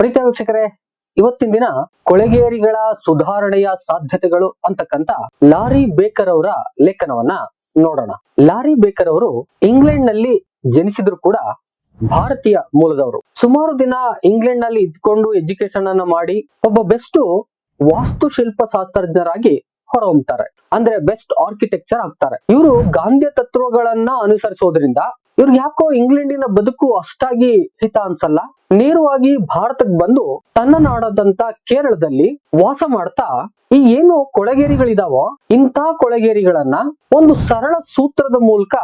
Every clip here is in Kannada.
ಪ್ರೀತಿಯ ವೀಕ್ಷಕರೇ, ಇವತ್ತಿನ ದಿನ ಕೊಳೆಗೇರಿಗಳ ಸುಧಾರಣೆಯ ಸಾಧ್ಯತೆಗಳು ಅಂತಕ್ಕಂತ ಲಾರಿ ಬೇಕರ್ ಅವರ ಲೇಖನವನ್ನ ನೋಡೋಣ. ಲಾರಿ ಬೇಕರ್ ಅವರು ಇಂಗ್ಲೆಂಡ್ನಲ್ಲಿ ಜನಿಸಿದ್ರು ಕೂಡ ಭಾರತೀಯ ಮೂಲದವರು. ಸುಮಾರು ದಿನ ಇಂಗ್ಲೆಂಡ್ನಲ್ಲಿ ಇದ್ಕೊಂಡು ಎಜುಕೇಶನ್ ಅನ್ನ ಮಾಡಿ ಒಬ್ಬ ಬೆಸ್ಟ್ ವಾಸ್ತುಶಿಲ್ಪ ಶಾಸ್ತ್ರಜ್ಞರಾಗಿ ಹೊರಹೊಮ್ತಾರೆ. ಅಂದ್ರೆ ಬೆಸ್ಟ್ ಆರ್ಕಿಟೆಕ್ಚರ್ ಆಗ್ತಾರೆ. ಇವರು ಗಾಂಧಿಯ ತತ್ವಗಳನ್ನ ಅನುಸರಿಸೋದ್ರಿಂದ ಇವ್ರಿಗೆ ಯಾಕೋ ಇಂಗ್ಲೆಂಡಿನ ಬದುಕು ಅಷ್ಟಾಗಿ ಹಿತ ಅನ್ಸಲ್ಲ? ನೇರವಾಗಿ ಭಾರತಕ್ಕೆ ಬಂದು ತನ್ನ ನಾಡದಂತ ಕೇರಳದಲ್ಲಿ ವಾಸ ಮಾಡ್ತಾ, ಈ ಏನು ಕೊಳಗೇರಿಗಳಿದಾವೋ, ಇಂಥ ಕೊಳಗೇರಿಗಳನ್ನ ಒಂದು ಸರಳ ಸೂತ್ರದ ಮೂಲಕ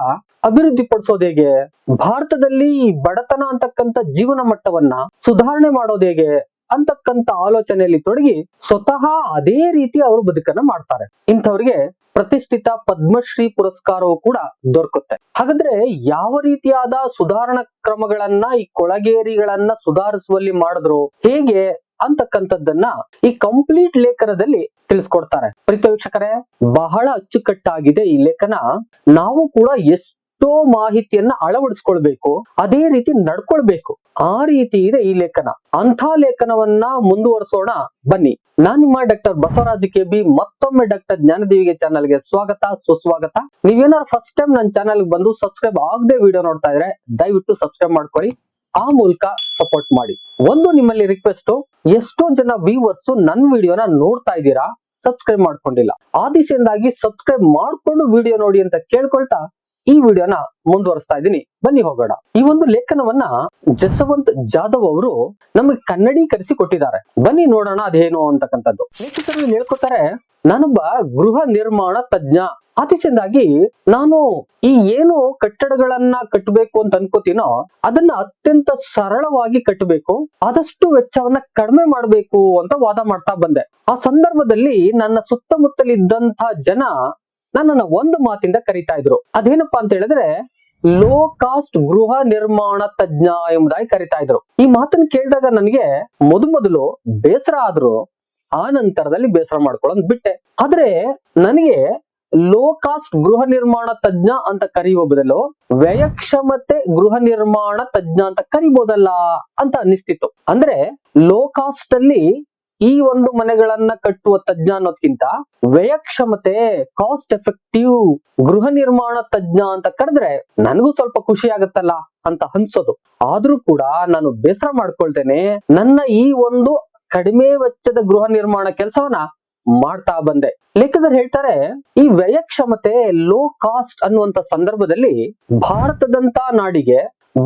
ಅಭಿವೃದ್ಧಿ ಹೇಗೆ? ಭಾರತದಲ್ಲಿ ಬಡತನ ಅಂತಕ್ಕಂಥ ಜೀವನ ಮಟ್ಟವನ್ನ ಸುಧಾರಣೆ ಮಾಡೋದು ಹೇಗೆ? ಅಂತಕ್ಕಂಥ ಆಲೋಚನೆಯಲ್ಲಿ ತೊಡಗಿ ಸ್ವತಃ ಅದೇ ರೀತಿ ಅವರು ಬದುಕನ್ನ ಮಾಡ್ತಾರೆ. ಇಂಥವ್ರಿಗೆ ಪ್ರತಿಷ್ಠಿತ ಪದ್ಮಶ್ರೀ ಪುರಸ್ಕಾರವೂ ಕೂಡ ದೊರಕುತ್ತೆ. ಹಾಗಾದ್ರೆ ಯಾವ ರೀತಿಯಾದ ಸುಧಾರಣಾ ಕ್ರಮಗಳನ್ನ ಈ ಕೊಳಗೇರಿಗಳನ್ನ ಸುಧಾರಿಸುವಲ್ಲಿ ಮಾಡಿದ್ರು, ಹೇಗೆ ಅಂತಕ್ಕಂಥದ್ದನ್ನ ಈ ಕಂಪ್ಲೀಟ್ ಲೇಖನದಲ್ಲಿ ತಿಳಿಸ್ಕೊಡ್ತಾರೆ. ಪ್ರೀತ ವೀಕ್ಷಕರೇ, ಬಹಳ ಅಚ್ಚುಕಟ್ಟಾಗಿದೆ ಈ ಲೇಖನ. ನಾವು ಕೂಡ ಎಷ್ಟೋ ಮಾಹಿತಿಯನ್ನ ಅಳವಡಿಸ್ಕೊಳ್ಬೇಕು, ಅದೇ ರೀತಿ ನಡ್ಕೊಳ್ಬೇಕು. ಆ ರೀತಿ ಇದೆ ಈ ಲೇಖನ. ಅಂಥ ಲೇಖನವನ್ನ ಮುಂದುವರಿಸೋಣ. ಬನ್ನಿ. ನಾನ್ ನಿಮ್ಮ ಡಾಕ್ಟರ್ ಬಸವರಾಜ್ ಕೆ ಬಿ, ಮತ್ತೊಮ್ಮೆ ಡಾಕ್ಟರ್ ಜ್ಞಾನದೇವಿಗೆ ಚಾನಲ್ಗೆ ಸ್ವಾಗತ, ಸುಸ್ವಾಗತ. ನೀವೇನಾದ್ರು ಫಸ್ಟ್ ಟೈಮ್ ನನ್ನ ಚಾನಲ್ ಬಂದು ಸಬ್ಸ್ಕ್ರೈಬ್ ಆಗದೆ ವಿಡಿಯೋ ನೋಡ್ತಾ ಇದ್ರೆ ದಯವಿಟ್ಟು ಸಬ್ಸ್ಕ್ರೈಬ್ ಮಾಡ್ಕೊಳ್ಳಿ. ಆ ಮೂಲಕ ಸಪೋರ್ಟ್ ಮಾಡಿ. ಒಂದು ನಿಮ್ಮಲ್ಲಿ ರಿಕ್ವೆಸ್ಟ್ ಎಷ್ಟೋ ಜನ ವ್ಯೂವರ್ಸ್ ನನ್ ವಿಡಿಯೋನ ನೋಡ್ತಾ ಇದ್ದೀರಾ? ಸಬ್ಸ್ಕ್ರೈಬ್ ಮಾಡ್ಕೊಂಡಿಲ್ಲ. ಆ ದಿಸೆಯಿಂದಾಗಿ ಸಬ್ಸ್ಕ್ರೈಬ್ ಮಾಡ್ಕೊಂಡು ವಿಡಿಯೋ ನೋಡಿ ಅಂತ ಕೇಳ್ಕೊಳ್ತಾ ಈ ವಿಡಿಯೋನ ಮುಂದುವರಿಸ್ತಾ ಇದ್ದೀನಿ. ಬನ್ನಿ ಹೋಗೋಣ. ಈ ಒಂದು ಲೇಖನವನ್ನ ಜಸವಂತ್ ಜಾಧವ್ ಅವರು ನಮಗೆ ಕನ್ನಡೀಕರಿಸಿ ಕೊಟ್ಟಿದ್ದಾರೆ. ಬನ್ನಿ ನೋಡೋಣ ಅದೇನು ಅಂತಕ್ಕಂಥದ್ದು. ಲೇಖಕರು ಹೇಳ್ಕೊತಾರೆ ನಾನೊಬ್ಬ ಗೃಹ ನಿರ್ಮಾಣ ತಜ್ಞ. ಆತಿಸಿಂದಾಗಿ ನಾನು ಈ ಏನು ಕಟ್ಟಡಗಳನ್ನ ಕಟ್ಟಬೇಕು ಅಂತ ಅನ್ಕೋತೀನೋ, ಅದನ್ನ ಅತ್ಯಂತ ಸರಳವಾಗಿ ಕಟ್ಟಬೇಕು, ಆದಷ್ಟು ವೆಚ್ಚವನ್ನ ಕಡಿಮೆ ಮಾಡಬೇಕು ಅಂತ ವಾದ ಮಾಡ್ತಾ ಬಂದೆ. ಆ ಸಂದರ್ಭದಲ್ಲಿ ನನ್ನ ಸುತ್ತಮುತ್ತಲಿದ್ದಂತ ಜನ ನನ್ನನ್ನ ಒಂದು ಮಾತಿಂದ ಕರೀತಾ ಇದ್ರು. ಅದೇನಪ್ಪ ಅಂತ ಹೇಳಿದ್ರೆ ಲೋ ಕಾಸ್ಟ್ ಗೃಹ ನಿರ್ಮಾಣ ತಜ್ಞ ಎಂಬುದಾಗಿ ಕರಿತಾ ಇದ್ರು. ಈ ಮಾತನ್ನ ಕೇಳಿದಾಗ ನನಗೆ ಮೊದಮೊದಲು ಬೇಸರ ಆದ್ರು. ಆ ನಂತರದಲ್ಲಿ ಬೇಸರ ಮಾಡ್ಕೊಳ್ಳೋದ್ ಬಿಟ್ಟೆ. ಆದ್ರೆ ನನಗೆ ಲೋ ಕಾಸ್ಟ್ ಗೃಹ ನಿರ್ಮಾಣ ತಜ್ಞ ಅಂತ ಕರೆಯುವ ಬದಲು ವ್ಯಯಕ್ಷಮತೆ ಗೃಹ ನಿರ್ಮಾಣ ತಜ್ಞ ಅಂತ ಕರಿಬೋದಲ್ಲ ಅಂತ ಅನಿಸ್ತಿತ್ತು ಅಂದ್ರೆ ಲೋ ಕಾಸ್ಟ್ ಅಲ್ಲಿ ಈ ಒಂದು ಮನೆಗಳನ್ನ ಕಟ್ಟುವ ತಜ್ಞ ಅನ್ನೋದ್ಕಿಂತ ವ್ಯಯಕ್ಷಮತೆ ಕಾಸ್ಟ್ ಎಫೆಕ್ಟಿವ್ ಗೃಹ ನಿರ್ಮಾಣ ತಜ್ಞ ಅಂತ ಕರೆದ್ರೆ ನನಗೂ ಸ್ವಲ್ಪ ಖುಷಿ ಆಗತ್ತಲ್ಲ ಅಂತ ಅನ್ಸೋದು. ಆದ್ರೂ ಕೂಡ ನಾನು ಬೇಸರ ಮಾಡ್ಕೊಳ್ತೇನೆ, ನನ್ನ ಈ ಒಂದು ಕಡಿಮೆ ವೆಚ್ಚದ ಗೃಹ ನಿರ್ಮಾಣ ಕೆಲಸವನ್ನ ಮಾಡ್ತಾ ಬಂದೆ. ಲೇಖಕರು ಹೇಳ್ತಾರೆ, ಈ ವ್ಯಯಕ್ಷಮತೆ ಲೋ ಕಾಸ್ಟ್ ಅನ್ನುವಂತ ಸಂದರ್ಭದಲ್ಲಿ ಭಾರತದಂತ ನಾಡಿಗೆ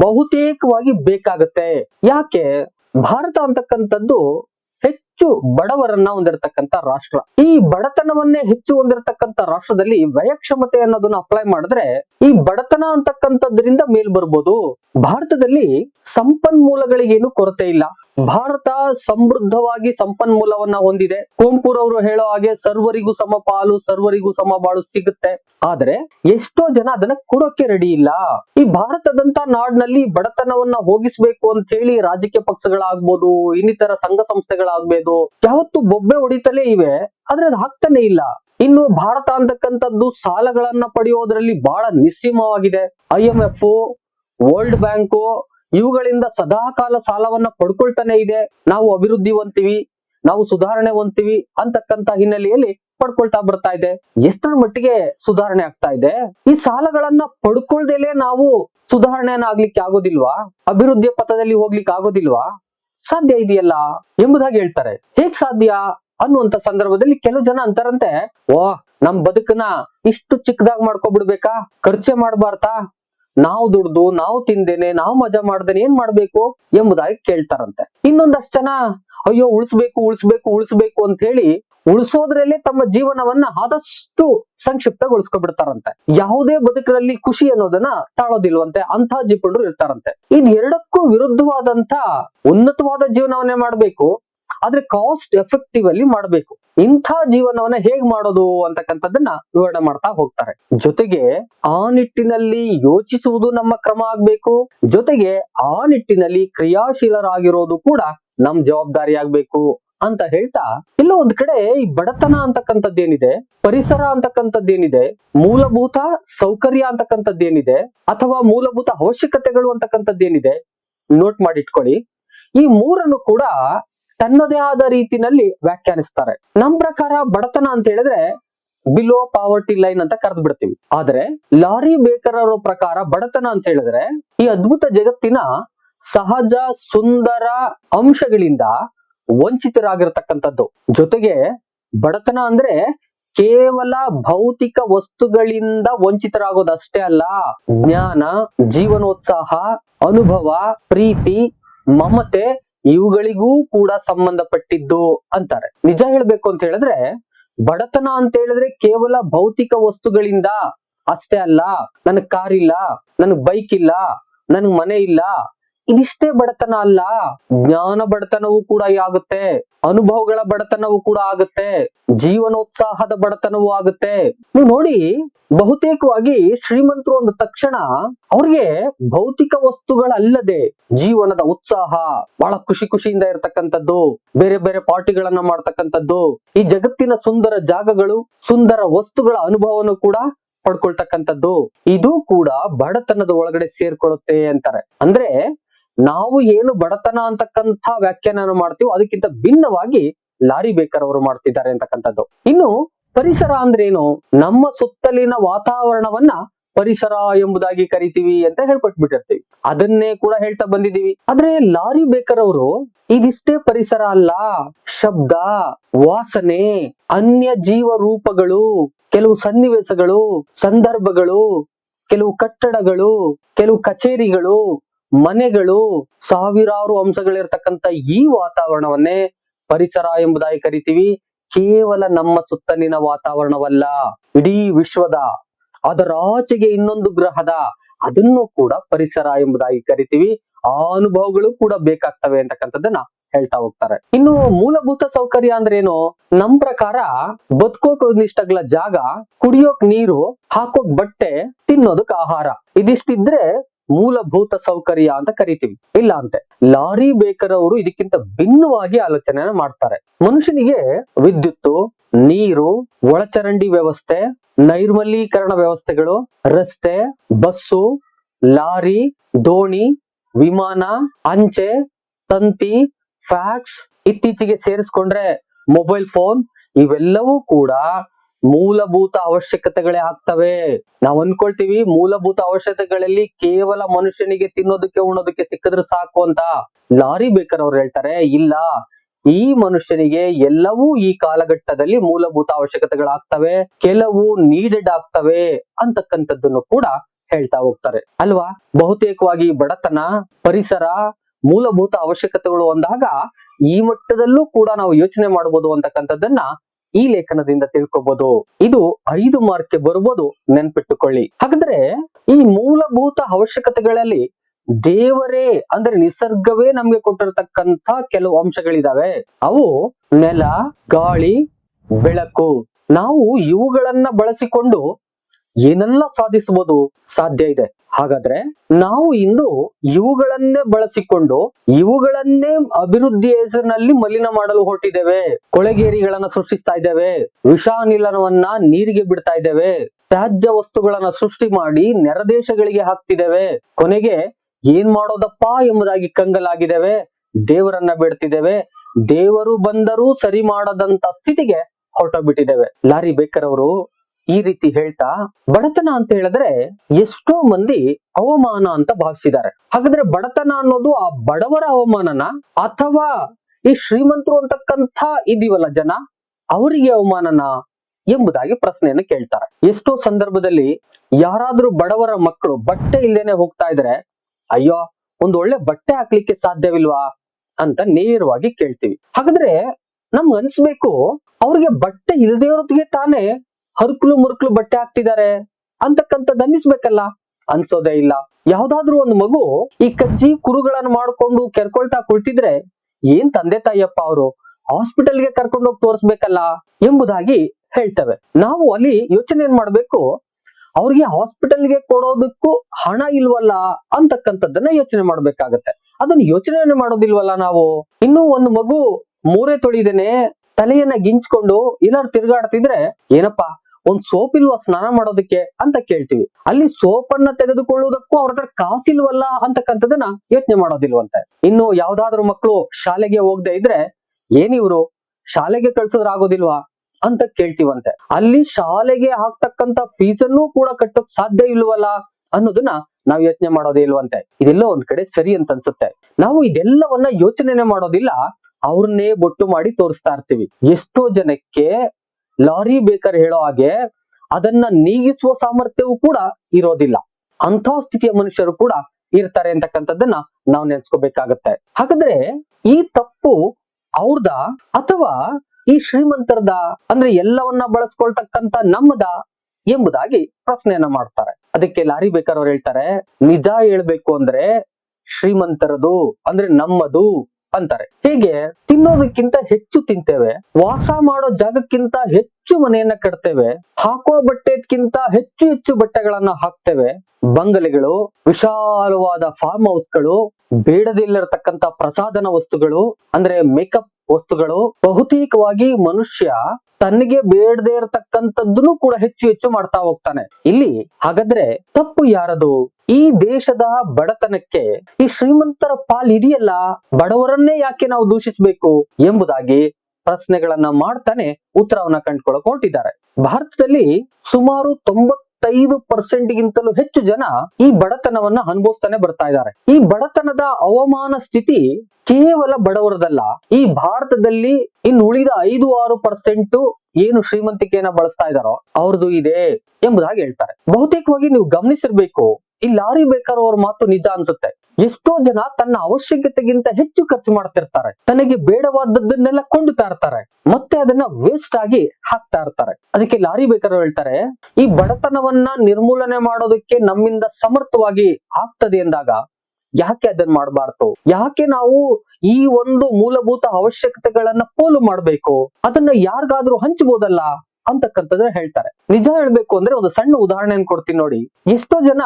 ಬಹುತೇಕವಾಗಿ ಬೇಕಾಗತ್ತೆ. ಯಾಕೆ? ಭಾರತ ಅಂತಕ್ಕಂಥದ್ದು ಹೆಚ್ಚು ಬಡವರನ್ನ ಹೊಂದಿರತಕ್ಕಂತ ರಾಷ್ಟ್ರ. ಈ ಬಡತನವನ್ನೇ ಹೆಚ್ಚು ಹೊಂದಿರತಕ್ಕಂತ ರಾಷ್ಟ್ರದಲ್ಲಿ ವ್ಯಯಕ್ಷಮತೆ ಅನ್ನೋದನ್ನ ಅಪ್ಲೈ ಮಾಡಿದ್ರೆ ಈ ಬಡತನ ಅಂತಕ್ಕಂಥದ್ರಿಂದ ಮೇಲ್ ಬರ್ಬೋದು. ಭಾರತದಲ್ಲಿ ಸಂಪನ್ಮೂಲಗಳಿಗೇನು ಕೊರತೆ ಇಲ್ಲ. ಭಾರತ ಸಮೃದ್ಧವಾಗಿ ಸಂಪನ್ಮೂಲವನ್ನ ಹೊಂದಿದೆ. ಕುಂಪುರವರು ಹೇಳೋ ಹಾಗೆ ಸರ್ವರಿಗೂ ಸಮ ಪಾಲು, ಸರ್ವರಿಗೂ ಸಮ ಬಾಳು ಸಿಗುತ್ತೆ. ಆದ್ರೆ ಎಷ್ಟೋ ಜನ ಅದನ್ನ ಕೊಡೋಕೆ ರೆಡಿ ಇಲ್ಲ. ಈ ಭಾರತದಂತ ನಾಡಿನಲ್ಲಿ ಬಡತನವನ್ನ ಹೋಗಿಸ್ಬೇಕು ಅಂತ ಹೇಳಿ ರಾಜಕೀಯ ಪಕ್ಷಗಳಾಗ್ಬೋದು, ಇನ್ನಿತರ ಸಂಘ ಸಂಸ್ಥೆಗಳಾಗ್ಬೋದು, ಯಾವತ್ತು ಬೊಬ್ಬೆ ಹೊಡಿತಲೇ ಇವೆ. ಆದ್ರೆ ಅದು ಆಗ್ತಾನೆ ಇಲ್ಲ. ಇನ್ನು ಭಾರತ ಅಂತಕ್ಕಂಥದ್ದು ಸಾಲಗಳನ್ನ ಪಡೆಯೋದ್ರಲ್ಲಿ ಬಹಳ ನಿಸ್ಸೀಮವಾಗಿದೆ. I M F, world bank ಇವುಗಳಿಂದ ಸದಾಕಾಲ ಸಾಲವನ್ನ ಪಡ್ಕೊಳ್ತಾನೆ ಇದೆ. ನಾವು ಅಭಿವೃದ್ಧಿ ಹೊಂತೀವಿ ನಾವು ಸುಧಾರಣೆ ಹೊಂತೀವಿ ಅಂತಕ್ಕಂತ ಹಿನ್ನೆಲೆಯಲ್ಲಿ ಪಡ್ಕೊಳ್ತಾ ಬರ್ತಾ ಇದೆ. ಎಷ್ಟರ ಮಟ್ಟಿಗೆ ಸುಧಾರಣೆ ಆಗ್ತಾ ಇದೆ? ಈ ಸಾಲಗಳನ್ನ ಪಡ್ಕೊಳ್ದೇಲೆ ನಾವು ಸುಧಾರಣೆಯನ್ನ ಆಗ್ಲಿಕ್ಕೆ ಆಗೋದಿಲ್ವಾ? ಅಭಿವೃದ್ಧಿಯ ಪಥದಲ್ಲಿ ಹೋಗ್ಲಿಕ್ಕೆ ಆಗೋದಿಲ್ವಾ? ಸಾಧ್ಯ ಇದೆಯಲ್ಲ? ಎಂಬುದಾಗಿ ಹೇಳ್ತಾರೆ. ಹೇಗ್ ಸಾಧ್ಯ ಅನ್ನುವಂತ ಸಂದರ್ಭದಲ್ಲಿ ಕೆಲವು ಜನ ಅಂತಾರಂತೆ ಓ ನಮ್ ಬದುಕನ್ನ ಇಷ್ಟು ಚಿಕ್ಕದಾಗಿ ಮಾಡ್ಕೊಬಿಡ್ಬೇಕಾ? ಖರ್ಚೆ ಮಾಡ್ಬಾರ್ದಾ? ನಾವು ದುಡ್ದು, ನಾವು ತಿಂದೇನೆ, ನಾವು ಮಜಾ ಮಾಡ್ದೇನೆ ಏನ್ ಮಾಡ್ಬೇಕು ಎಂಬುದಾಗಿ ಕೇಳ್ತಾರಂತೆ. ಇನ್ನೊಂದಷ್ಟು ಜನ, ಅಯ್ಯೋ, ಉಳಿಸ್ಬೇಕು ಉಳಿಸ್ಬೇಕು ಉಳಿಸ್ಬೇಕು ಅಂತ ಹೇಳಿ ಉಳಿಸೋದ್ರಲ್ಲೇ ತಮ್ಮ ಜೀವನವನ್ನ ಆದಷ್ಟು ಸಂಕ್ಷಿಪ್ತಗೊಳಿಸ್ಕೊಬಿಡ್ತಾರಂತೆ. ಯಾವುದೇ ಬದುಕಿನಲ್ಲಿ ಖುಷಿ ಅನ್ನೋದನ್ನ ತಾಳೋದಿಲ್ವಂತೆ ಅಂತ ಜಿಪುಣರು ಇರ್ತಾರಂತೆ. ಇದ್ ಎರಡಕ್ಕೂ ವಿರುದ್ಧವಾದಂತ ಉನ್ನತವಾದ ಜೀವನವನ್ನೇ ಮಾಡ್ಬೇಕು, ಆದ್ರೆ ಕಾಸ್ಟ್ ಎಫೆಕ್ಟಿವ್ ಅಲ್ಲಿ ಮಾಡ್ಬೇಕು. ಇಂಥ ಜೀವನವನ್ನ ಹೇಗ್ ಮಾಡೋದು ಅಂತಕ್ಕಂಥದ್ದನ್ನ ವಿವರಣೆ ಮಾಡ್ತಾ ಹೋಗ್ತಾರೆ. ಜೊತೆಗೆ ಆ ನಿಟ್ಟಿನಲ್ಲಿ ಯೋಚಿಸುವುದು ನಮ್ಮ ಕ್ರಮ ಆಗ್ಬೇಕು. ಜೊತೆಗೆ ಆ ನಿಟ್ಟಿನಲ್ಲಿ ಕ್ರಿಯಾಶೀಲರಾಗಿರೋದು ಕೂಡ ನಮ್ ಜವಾಬ್ದಾರಿ ಆಗ್ಬೇಕು ಅಂತ ಹೇಳ್ತಾ ಇಲ್ಲ ಒಂದ್ ಕಡೆ ಈ ಬಡತನ ಅಂತಕ್ಕಂಥದ್ದೇನಿದೆ, ಪರಿಸರ ಅಂತಕ್ಕಂಥದ್ದೇನಿದೆ, ಮೂಲಭೂತ ಸೌಕರ್ಯ ಅಂತಕ್ಕಂಥದ್ದೇನಿದೆ ಅಥವಾ ಮೂಲಭೂತ ಅವಶ್ಯಕತೆಗಳು ಅಂತಕ್ಕಂಥದ್ದೇನಿದೆ, ನೋಟ್ ಮಾಡಿಟ್ಕೊಳ್ಳಿ. ಈ ಮೂರನ್ನು ಕೂಡ ತನ್ನದೇ ಆದ ರೀತಿನಲ್ಲಿ ವ್ಯಾಖ್ಯಾನಿಸ್ತಾರೆ. ನಮ್ ಪ್ರಕಾರ ಬಡತನ ಅಂತ ಹೇಳಿದ್ರೆ ಬಿಲೋ ಪಾವರ್ಟಿ ಲೈನ್ ಅಂತ ಕರೆದು ಬಿಡ್ತೀವಿ. ಆದ್ರೆ ಲಾರಿ ಬೇಕರ್ ಅವರ ಪ್ರಕಾರ ಬಡತನ ಅಂತ ಹೇಳಿದ್ರೆ ಈ ಅದ್ಭುತ ಜಗತ್ತಿನ ಸಹಜ, ಸುಂದರ ಅಂಶಗಳಿಂದ ವಂಚಿತರಾಗಿರ್ತಕ್ಕಂಥದ್ದು. ಜೊತೆಗೆ ಬಡತನ ಅಂದ್ರೆ ಕೇವಲ ಭೌತಿಕ ವಸ್ತುಗಳಿಂದ ವಂಚಿತರಾಗೋದಷ್ಟೇ ಅಲ್ಲ, ಜ್ಞಾನ, ಜೀವನೋತ್ಸಾಹ, ಅನುಭವ, ಪ್ರೀತಿ, ಮಮತೆ ಇವುಗಳಿಗೂ ಕೂಡ ಸಂಬಂಧಪಟ್ಟಿದ್ದು ಅಂತಾರೆ. ನಿಜ ಹೇಳ್ಬೇಕು ಅಂತ ಹೇಳಿದ್ರೆ, ಬಡತನ ಅಂತ ಹೇಳಿದ್ರೆ ಕೇವಲ ಭೌತಿಕ ವಸ್ತುಗಳಿಂದ ಅಷ್ಟೇ ಅಲ್ಲ. ನನಗ್ ಕಾರ್ ಇಲ್ಲ ನನಗ್ ಬೈಕ್ ಇಲ್ಲ, ನನಗ್ ಮನೆ ಇಲ್ಲ ಇದಿಷ್ಟೇ ಬಡತನ ಅಲ್ಲ. ಜ್ಞಾನ ಬಡತನವೂ ಕೂಡ ಆಗುತ್ತೆ. ಅನುಭವಗಳ ಬಡತನವೂ ಕೂಡ ಆಗುತ್ತೆ. ಜೀವನೋತ್ಸಾಹದ ಬಡತನವೂ ಆಗುತ್ತೆ. ನೀವು ನೋಡಿ, ಬಹುತೇಕವಾಗಿ ಶ್ರೀಮಂತರು ಅಂದ ತಕ್ಷಣ ಅವ್ರಿಗೆ ಭೌತಿಕ ವಸ್ತುಗಳಲ್ಲದೆ ಜೀವನದ ಉತ್ಸಾಹ, ಬಹಳ ಖುಷಿ ಖುಷಿಯಿಂದ ಇರತಕ್ಕಂಥದ್ದು, ಬೇರೆ ಬೇರೆ ಪಾರ್ಟಿಗಳನ್ನ ಮಾಡ್ತಕ್ಕಂಥದ್ದು, ಈ ಜಗತ್ತಿನ ಸುಂದರ ಜಾಗಗಳು, ಸುಂದರ ವಸ್ತುಗಳ ಅನುಭವನೂ ಕೂಡ ಪಡ್ಕೊಳ್ತಕ್ಕಂಥದ್ದು. ಇದು ಕೂಡ ಬಡತನದ ಒಳಗಡೆ ಸೇರ್ಕೊಳ್ಳುತ್ತೆ ಅಂತಾರೆ. ಅಂದ್ರೆ ನಾವು ಏನು ಬಡತನ ಅಂತಕ್ಕಂಥ ವ್ಯಾಖ್ಯಾನ ಮಾಡ್ತೀವೋ ಅದಕ್ಕಿಂತ ಭಿನ್ನವಾಗಿ ಲಾರಿ ಬೇಕರ್ ಅವರು ಮಾಡ್ತಿದ್ದಾರೆ ಅಂತಕ್ಕಂಥದ್ದು. ಇನ್ನು ಪರಿಸರ ಅಂದ್ರೆ ಏನು ನಮ್ಮ ಸುತ್ತಲಿನ ವಾತಾವರಣವನ್ನ ಪರಿಸರ ಎಂಬುದಾಗಿ ಕರಿತೀವಿ ಅಂತ ಹೇಳ್ಕೊಟ್ಬಿಟ್ಟಿರ್ತೀವಿ ಅದನ್ನೇ ಕೂಡ ಹೇಳ್ತಾ ಬಂದಿದೀವಿ ಆದ್ರೆ ಲಾರಿ ಬೇಕರ್ ಅವರು ಇದಿಷ್ಟೇ ಪರಿಸರ ಅಲ್ಲ. ಶಬ್ದ, ವಾಸನೆ, ಅನ್ಯ ಜೀವ ರೂಪಗಳು, ಕೆಲವು ಸನ್ನಿವೇಶಗಳು, ಸಂದರ್ಭಗಳು, ಕೆಲವು ಕಟ್ಟಡಗಳು, ಕೆಲವು ಕಚೇರಿಗಳು ಮನೆಗಳು ಸಾವಿರಾರು ಅಂಶಗಳಿರ್ತಕ್ಕಂಥ ಈ ವಾತಾವರಣವನ್ನೇ ಪರಿಸರ ಎಂಬುದಾಗಿ ಕರಿತೀವಿ. ಕೇವಲ ನಮ್ಮ ಸುತ್ತಲಿನ ವಾತಾವರಣವಲ್ಲ, ಇಡೀ ವಿಶ್ವದ ಅದರಾಚೆಗೆ ಇನ್ನೊಂದು ಗ್ರಹದ, ಅದನ್ನು ಕೂಡ ಪರಿಸರ ಎಂಬುದಾಗಿ ಕರಿತೀವಿ. ಆ ಅನುಭವಗಳು ಕೂಡ ಬೇಕಾಗ್ತವೆ ಅಂತಕ್ಕಂಥದ್ದನ್ನ ಹೇಳ್ತಾ ಹೋಗ್ತಾರೆ. ಇನ್ನು ಮೂಲಭೂತ ಸೌಕರ್ಯ ಅಂದ್ರೆ ಏನು? ನಮ್ ಪ್ರಕಾರ ಬದುಕೋಕ್ ಒಂದಿಷ್ಟಗ್ಲ ಜಾಗ, ಕುಡಿಯೋಕ್ ನೀರು, ಹಾಕೋಕ್ ಬಟ್ಟೆ, ತಿನ್ನೋದಕ್ ಆಹಾರ. ಇದಿಷ್ಟಿದ್ರೆ ಮೂಲಭೂತ ಸೌಕರ್ಯ ಅಂತ ಕರಿತೀವಿ. ಇಲ್ಲ ಅಂತೆ. ಲಾರಿ ಬೇಕರ್ ಅವರು ಇದಕ್ಕಿಂತ ಭಿನ್ನವಾಗಿ ಆಲೋಚನೆ ಮಾಡ್ತಾರೆ. ಮನುಷ್ಯನಿಗೆ ವಿದ್ಯುತ್ತು, ನೀರು, ಒಳಚರಂಡಿ ವ್ಯವಸ್ಥೆ, ನೈರ್ಮಲೀಕರಣ ವ್ಯವಸ್ಥೆಗಳು, ರಸ್ತೆ, ಬಸ್ಸು, ಲಾರಿ, ದೋಣಿ, ವಿಮಾನ, ಅಂಚೆ, ತಂತಿ, ಫ್ಯಾಕ್ಸ್ ಇತ್ತೀಚೆಗೆ ಸೇರಿಸ್ಕೊಂಡ್ರೆ ಮೊಬೈಲ್ ಫೋನ್ ಇವೆಲ್ಲವೂ ಕೂಡ ಮೂಲಭೂತ ಅವಶ್ಯಕತೆಗಳೇ ಆಗ್ತವೆ. ನಾವ್ ಅನ್ಕೊಳ್ತೀವಿ ಮೂಲಭೂತ ಅವಶ್ಯಕತೆಗಳಲ್ಲಿ ಕೇವಲ ಮನುಷ್ಯನಿಗೆ ತಿನ್ನೋದಕ್ಕೆ ಉಣ್ಣೋದಕ್ಕೆ ಸಿಕ್ಕಿದ್ರೆ ಸಾಕು ಅಂತ ಲಾರಿ ಬೇಕರ್ ಅವ್ರು ಹೇಳ್ತಾರೆ. ಇಲ್ಲ, ಈ ಮನುಷ್ಯನಿಗೆ ಎಲ್ಲವೂ ಈ ಕಾಲಘಟ್ಟದಲ್ಲಿ ಮೂಲಭೂತ ಅವಶ್ಯಕತೆಗಳಾಗ್ತವೆ. ಕೆಲವು ನೀಡೆಡ್ ಆಗ್ತವೆ ಅಂತಕ್ಕಂಥದ್ದನ್ನು ಕೂಡ ಹೇಳ್ತಾ ಹೋಗ್ತಾರೆ. ಅಲ್ವಾ? ಬಹುತೇಕವಾಗಿ ಬಡತನ, ಪರಿಸರ, ಮೂಲಭೂತ ಅವಶ್ಯಕತೆಗಳು ಅಂದಾಗ ಈ ಮಟ್ಟದಲ್ಲೂ ಕೂಡ ನಾವು ಯೋಚನೆ ಮಾಡಬಹುದು ಅಂತಕ್ಕಂಥದ್ದನ್ನ ಈ ಲೇಖನದಿಂದ ತಿಳ್ಕೊಬಹುದು ಇದು ಐದು ಮಾರ್ಕ್ಗೆ ಬರ್ಬೋದು ನೆನ್ಪಿಟ್ಟುಕೊಳ್ಳಿ. ಹಾಗಾದ್ರೆ ಈ ಮೂಲಭೂತ ಅವಶ್ಯಕತೆಗಳಲ್ಲಿ ದೇವರೇ ಅಂದ್ರೆ ನಿಸರ್ಗವೇ ನಮ್ಗೆ ಕೊಟ್ಟಿರತಕ್ಕಂತ ಕೆಲವು ಅಂಶಗಳಿದಾವೆ. ಅವು ನೆಲ, ಗಾಳಿ, ಬೆಳಕು. ನಾವು ಇವುಗಳನ್ನ ಬಳಸಿಕೊಂಡು ಏನೆಲ್ಲ ಸಾಧಿಸಬಹುದು? ಸಾಧ್ಯ ಇದೆ. ಹಾಗಾದ್ರೆ ನಾವು ಇಂದು ಇವುಗಳನ್ನೇ ಬಳಸಿಕೊಂಡು ಇವುಗಳನ್ನೇ ಅಭಿವೃದ್ಧಿ ಹೆಸರಿನಲ್ಲಿ ಮಲಿನ ಮಾಡಲು ಹೊರಟಿದ್ದೇವೆ. ಕೊಳೆಗೇರಿಗಳನ್ನ ಸೃಷ್ಟಿಸ್ತಾ ಇದ್ದೇವೆ. ವಿಷಾನಿಲನವನ್ನ ನೀರಿಗೆ ಬಿಡ್ತಾ ಇದ್ದೇವೆ. ತ್ಯಾಜ್ಯ ವಸ್ತುಗಳನ್ನ ಸೃಷ್ಟಿ ಮಾಡಿ ನೆರದೇಶಗಳಿಗೆ ಹಾಕ್ತಿದ್ದೇವೆ. ಕೊನೆಗೆ ಏನ್ ಮಾಡೋದಪ್ಪ ಎಂಬುದಾಗಿ ಕಂಗಲಾಗಿದ್ದೇವೆ. ದೇವರನ್ನ ಬಿಡ್ತಿದ್ದೇವೆ. ದೇವರು ಬಂದರೂ ಸರಿ ಮಾಡದಂತ ಸ್ಥಿತಿಗೆ ಹೊರಟೋಗ್ಬಿಟ್ಟಿದ್ದೇವೆ. ಲಾರಿ ಬೇಕರ್ ಅವರು ಈ ರೀತಿ ಹೇಳ್ತಾ ಬಡತನ ಅಂತ ಹೇಳಿದ್ರೆ ಎಷ್ಟೋ ಮಂದಿ ಅವಮಾನ ಅಂತ ಭಾವಿಸಿದ್ದಾರೆ. ಹಾಗಾದ್ರೆ ಬಡತನ ಅನ್ನೋದು ಆ ಬಡವರ ಅವಮಾನನ ಅಥವಾ ಈ ಶ್ರೀಮಂತರು ಅಂತಕ್ಕಂಥ ಇದೀವಲ್ಲ ಜನ ಅವರಿಗೆ ಅವಮಾನನ ಎಂಬುದಾಗಿ ಪ್ರಶ್ನೆಯನ್ನು ಕೇಳ್ತಾರೆ. ಎಷ್ಟೋ ಸಂದರ್ಭದಲ್ಲಿ ಯಾರಾದ್ರೂ ಬಡವರ ಮಕ್ಕಳು ಬಟ್ಟೆ ಇಲ್ದೇನೆ ಹೋಗ್ತಾ ಇದ್ರೆ, ಅಯ್ಯೋ, ಒಂದ್ ಒಳ್ಳೆ ಬಟ್ಟೆ ಹಾಕ್ಲಿಕ್ಕೆ ಸಾಧ್ಯವಿಲ್ವಾ? ಅಂತ ನೇರವಾಗಿ ಕೇಳ್ತೀವಿ. ಹಾಗಾದ್ರೆ ನಮ್ಗೆ ಅನ್ಸ್ಬೇಕು, ಅವ್ರಿಗೆ ಬಟ್ಟೆ ಇಲ್ದೇ ಇರೋದ್ಗೆ ತಾನೇ ಹರ್ಕುಲು ಮುರುಕ್ಲು ಬಟ್ಟೆ ಹಾಕ್ತಿದ್ದಾರೆ ಅಂತಕ್ಕಂಥದ್ದು ಅನ್ನಿಸ್ಬೇಕಲ್ಲ ಅನ್ಸೋದೇ ಇಲ್ಲ. ಯಾವ್ದಾದ್ರೂ ಒಂದು ಮಗು ಈ ಕಜ್ಜಿ ಕುರುಗಳನ್ನ ಮಾಡ್ಕೊಂಡು ಕೆರ್ಕೊಳ್ತಾ ಕುಳಿತಿದ್ರೆ ಏನ್ ತಂದೆ ತಾಯಿಯಪ್ಪ ಅವರು? ಹಾಸ್ಪಿಟಲ್ಗೆ ಕರ್ಕೊಂಡೋಗಿ ತೋರಿಸ್ಬೇಕಲ್ಲ ಎಂಬುದಾಗಿ ಹೇಳ್ತವೆ. ನಾವು ಅಲ್ಲಿ ಯೋಚನೆ ಏನ್ ಮಾಡ್ಬೇಕು? ಅವ್ರಿಗೆ ಹಾಸ್ಪಿಟಲ್ಗೆ ಕೊಡೋದಕ್ಕೂ ಹಣ ಇಲ್ವಲ್ಲ ಅಂತಕ್ಕಂಥದ್ದನ್ನ ಯೋಚನೆ ಮಾಡ್ಬೇಕಾಗತ್ತೆ. ಅದನ್ನ ಯೋಚನೆ ಮಾಡೋದಿಲ್ವಲ್ಲ ನಾವು? ಇನ್ನು ಒಂದು ಮಗು ಮೂರೇ ತೊಳಿದೇನೆ ತಲೆಯನ್ನ ಗಿಂಚ್ಕೊಂಡು ಎಲ್ಲಾರು ತಿರ್ಗಾಡ್ತಿದ್ರೆ ಏನಪ್ಪಾ? ಒಂದ್ ಸೋಪ್ ಇಲ್ವಾ ಸ್ನಾನ ಮಾಡೋದಕ್ಕೆ ಅಂತ ಕೇಳ್ತೀವಿ. ಅಲ್ಲಿ ಸೋಪ್ ಅನ್ನ ತೆಗೆದುಕೊಳ್ಳುವುದಕ್ಕೂ ಅವ್ರ ಹತ್ರ ಕಾಸಿಲ್ವಲ್ಲ ಅಂತಕ್ಕಂಥದ್ದನ್ನ ಯೋಚನೆ ಮಾಡೋದಿಲ್ವಂತೆ. ಇನ್ನು ಯಾವ್ದಾದ್ರು ಮಕ್ಕಳು ಶಾಲೆಗೆ ಹೋಗದೆ ಇದ್ರೆ ಏನಿವ್ರು ಶಾಲೆಗೆ ಕಳ್ಸೋದ್ರಾಗೋದಿಲ್ವಾ? ಅಂತ ಕೇಳ್ತೀವಂತೆ. ಅಲ್ಲಿ ಶಾಲೆಗೆ ಹಾಕ್ತಕ್ಕಂತ ಫೀಸನ್ನು ಕೂಡ ಕಟ್ಟೋಕ್ ಸಾಧ್ಯ ಇಲ್ವಲ್ಲ ಅನ್ನೋದನ್ನ ನಾವು ಯೋಚನೆ ಮಾಡೋದೇ ಇಲ್ವಂತೆ. ಇದೆಲ್ಲ ಒಂದ್ ಕಡೆ ಸರಿ ಅಂತ ಅನ್ಸುತ್ತೆ ನಾವು ಇದೆಲ್ಲವನ್ನ ಯೋಚನೆನೆ ಮಾಡೋದಿಲ್ಲ, ಅವ್ರನ್ನೇ ಬೊಟ್ಟು ಮಾಡಿ ತೋರಿಸ್ತಾ ಇರ್ತೀವಿ. ಎಷ್ಟೋ ಜನಕ್ಕೆ ಲಾರಿ ಬೇಕರ್ ಹೇಳೋ ಹಾಗೆ ಅದನ್ನ ನೀಗಿಸುವ ಸಾಮರ್ಥ್ಯವೂ ಕೂಡ ಇರೋದಿಲ್ಲ. ಅಂತ ಸ್ಥಿತಿಯ ಮನುಷ್ಯರು ಕೂಡ ಇರ್ತಾರೆ ಅಂತಕ್ಕಂಥದ್ದನ್ನ ನಾವು ನೆನ್ಸ್ಕೋಬೇಕಾಗತ್ತೆ. ಹಾಗಾದ್ರೆ ಈ ತಪ್ಪು ಅವ್ರದ ಅಥವಾ ಈ ಶ್ರೀಮಂತರದ ಅಂದ್ರೆ ಎಲ್ಲವನ್ನ ಬಳಸ್ಕೊಳ್ತಕ್ಕಂತ ನಮ್ಮದ ಎಂಬುದಾಗಿ ಪ್ರಶ್ನೆಯನ್ನ ಮಾಡ್ತಾರೆ. ಅದಕ್ಕೆ ಲಾರಿ ಬೇಕರ್ ಅವ್ರು ಹೇಳ್ತಾರೆ, ನಿಜ ಹೇಳ್ಬೇಕು ಅಂದ್ರೆ ಶ್ರೀಮಂತರದು ಅಂದ್ರೆ ನಮ್ಮದು. ಅಂತಾರೆ. ಹೀಗೆ ತಿನ್ನೋದಕ್ಕಿಂತ ಹೆಚ್ಚು ತಿಂತೇವೆ, ವಾಸ ಮಾಡೋ ಜಾಗಕ್ಕಿಂತ ಹೆಚ್ಚು ಮನೆಯನ್ನ ಕಟ್ತೇವೆ ಹಾಕೋ ಬಟ್ಟೆಕ್ಕಿಂತ ಹೆಚ್ಚು ಹೆಚ್ಚು ಬಟ್ಟೆಗಳನ್ನ ಹಾಕ್ತೇವೆ. ಬಂಗಲೆಗಳು, ವಿಶಾಲವಾದ ಫಾರ್ಮ್ ಹೌಸ್ಗಳು ಬೇಡದಿಲ್ಲರತಕ್ಕಂತ ಪ್ರಸಾದನ ವಸ್ತುಗಳು, ಅಂದ್ರೆ ಮೇಕಪ್ ವಸ್ತುಗಳು ಬಹುತೇಕವಾಗಿ ಮನುಷ್ಯ ತನಗೆ ಬೇಡದೇ ಇರತಕ್ಕಂಥದ್ದನ್ನು ಕೂಡ ಹೆಚ್ಚು ಹೆಚ್ಚು ಮಾಡ್ತಾ ಹೋಗ್ತಾನೆ. ಇಲ್ಲಿ ಹಾಗಾದ್ರೆ ತಪ್ಪು ಯಾರದು? ಈ ದೇಶದ ಬಡತನಕ್ಕೆ ಈ ಶ್ರೀಮಂತರ ಪಾಲ್ ಇದೆಯಲ್ಲ? ಬಡವರನ್ನೇ ಯಾಕೆ ನಾವು ದೂಷಿಸಬೇಕು? ಎಂಬುದಾಗಿ ಪ್ರಶ್ನೆಗಳನ್ನ ಮಾಡ್ತಾನೆ ಉತ್ತರವನ್ನ ಕಂಡುಕೊಳ್ಳಕ್ ಹೊರಟಿದ್ದಾರೆ. ಭಾರತದಲ್ಲಿ ಸುಮಾರು ತೊಂಬತ್ತೈದು ಪರ್ಸೆಂಟ್ ಗಿಂತಲೂ ಹೆಚ್ಚು ಜನ ಈ ಬಡತನವನ್ನ ಅನುಭವಿಸ್ತಾನೆ ಬರ್ತಾ ಇದ್ದಾರೆ. ಈ ಬಡತನದ ಅವಮಾನ ಸ್ಥಿತಿ ಕೇವಲ ಬಡವರದಲ್ಲ, ಈ ಭಾರತದಲ್ಲಿ ಇನ್ನು ಉಳಿದ ಐದು ಆರು ಪರ್ಸೆಂಟ್ ಏನು ಶ್ರೀಮಂತಿಕೆಯನ್ನ ಬಳಸ್ತಾ ಇದಾರೋ ಅವ್ರದ್ದು ಇದೆ ಎಂಬುದಾಗಿ ಹೇಳ್ತಾರೆ. ಬಹುತೇಕವಾಗಿ ನೀವು ಗಮನಿಸಿರ್ಬೇಕು ಈ ಲಾರಿ ಬೇಕರ್ ಅವ್ರ ಮಾತು ನಿಜ ಅನ್ಸುತ್ತೆ. ಎಷ್ಟೋ ಜನ ತನ್ನ ಅವಶ್ಯಕತೆಗಿಂತ ಹೆಚ್ಚು ಖರ್ಚು ಮಾಡ್ತಿರ್ತಾರೆ. ತನಗೆ ಬೇಡವಾದದ್ದನ್ನೆಲ್ಲ ಕೊಂಡುತ್ತಾ ಇರ್ತಾರೆ ಮತ್ತೆ ಅದನ್ನ ವೇಸ್ಟ್ ಆಗಿ ಹಾಕ್ತಾ ಇರ್ತಾರೆ. ಅದಕ್ಕೆ ಲಾರಿ ಬೇಕರ್ ಹೇಳ್ತಾರೆ, ಈ ಬಡತನವನ್ನ ನಿರ್ಮೂಲನೆ ಮಾಡೋದಕ್ಕೆ ನಮ್ಮಿಂದ ಸಮರ್ಥವಾಗಿ ಆಗ್ತದೆ ಎಂದಾಗ ಯಾಕೆ ಅದನ್ನ ಮಾಡಬಾರ್ದು? ಯಾಕೆ ನಾವು ಈ ಒಂದು ಮೂಲಭೂತ ಅವಶ್ಯಕತೆಗಳನ್ನ ಪೋಲು ಮಾಡ್ಬೇಕು? ಅದನ್ನ ಯಾರಿಗಾದ್ರೂ ಹಂಚಬಹುದಲ್ಲ ಅಂತಕ್ಕಂಥದ್ರ ಹೇಳ್ತಾರೆ. ನಿಜ ಹೇಳ್ಬೇಕು ಅಂದ್ರೆ ಒಂದು ಸಣ್ಣ ಉದಾಹರಣೆಯನ್ನು ಕೊಡ್ತೀನಿ ನೋಡಿ. ಎಷ್ಟೋ ಜನ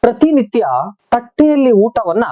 ಪ್ರತಿನಿತ್ಯ ತಟ್ಟೆಯಲ್ಲಿ ಊಟವನ್ನ